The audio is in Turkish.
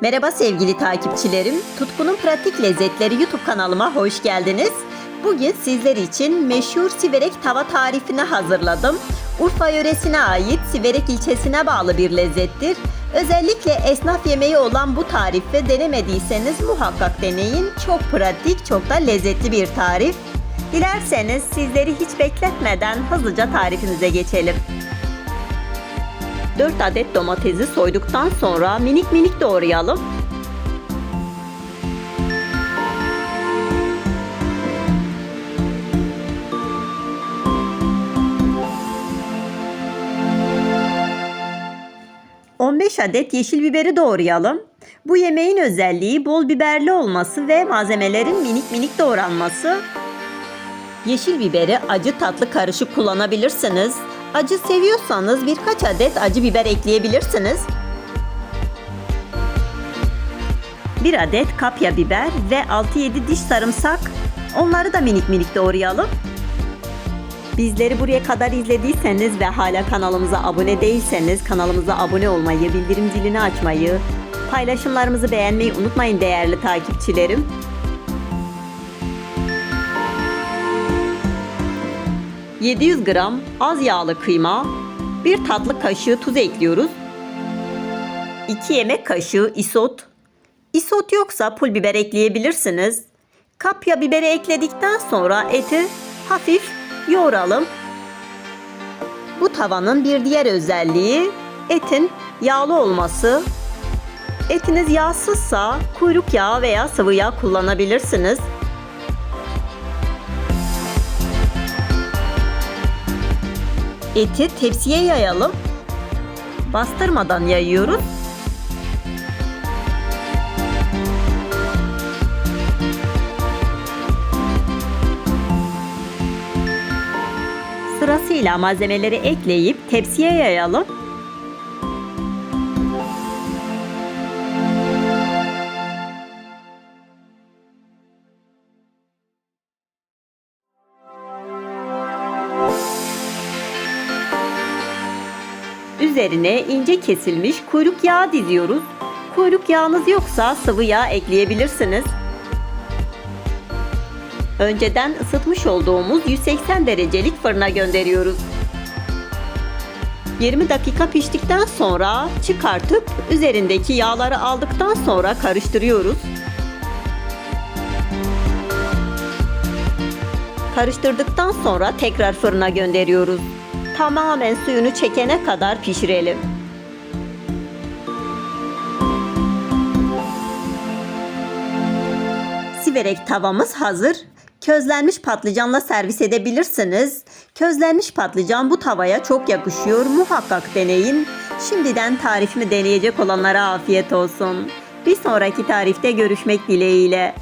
Merhaba sevgili takipçilerim. Tutkunun Pratik Lezzetleri YouTube kanalıma hoş geldiniz. Bugün sizler için meşhur siverek tava tarifini hazırladım. Urfa yöresine ait Siverek ilçesine bağlı bir lezzettir. Özellikle esnaf yemeği olan bu tarifi denemediyseniz muhakkak deneyin. Çok pratik, çok da lezzetli bir tarif. Dilerseniz sizleri hiç bekletmeden hızlıca tarifimize geçelim. 4 adet domatesi soyduktan sonra minik minik doğrayalım. ...15 adet yeşil biberi doğrayalım. Bu yemeğin özelliği bol biberli olması ve malzemelerin minik minik doğranması. Yeşil biberi acı tatlı karışık kullanabilirsiniz. Acı seviyorsanız birkaç adet acı biber ekleyebilirsiniz. Bir adet kapya biber ve 6-7 diş sarımsak. Onları da minik minik doğrayalım. Bizleri buraya kadar izlediyseniz ve hala kanalımıza abone değilseniz kanalımıza abone olmayı, bildirim zilini açmayı, paylaşımlarımızı beğenmeyi unutmayın değerli takipçilerim. 700 gram az yağlı kıyma, 1 tatlı kaşığı tuz ekliyoruz. 2 yemek kaşığı isot. Isot yoksa pul biber ekleyebilirsiniz. Kapya biberi ekledikten sonra eti hafif yoğuralım. Bu tavanın bir diğer özelliği etin yağlı olması. Etiniz yağsızsa kuyruk yağı veya sıvı yağ kullanabilirsiniz. Eti tepsiye yayalım. Bastırmadan yayıyoruz. Sırasıyla malzemeleri ekleyip tepsiye yayalım. Üzerine ince kesilmiş kuyruk yağı diziyoruz. Kuyruk yağınız yoksa sıvı yağ ekleyebilirsiniz. Önceden ısıtmış olduğumuz 180 derecelik fırına gönderiyoruz. 20 dakika piştikten sonra çıkartıp üzerindeki yağları aldıktan sonra karıştırıyoruz. Karıştırdıktan sonra tekrar fırına gönderiyoruz. Tamamen suyunu çekene kadar pişirelim. Siverek tavamız hazır. Közlenmiş patlıcanla servis edebilirsiniz. Közlenmiş patlıcan bu tavaya çok yakışıyor. Muhakkak deneyin. Şimdiden tarifimi deneyecek olanlara afiyet olsun. Bir sonraki tarifte görüşmek dileğiyle.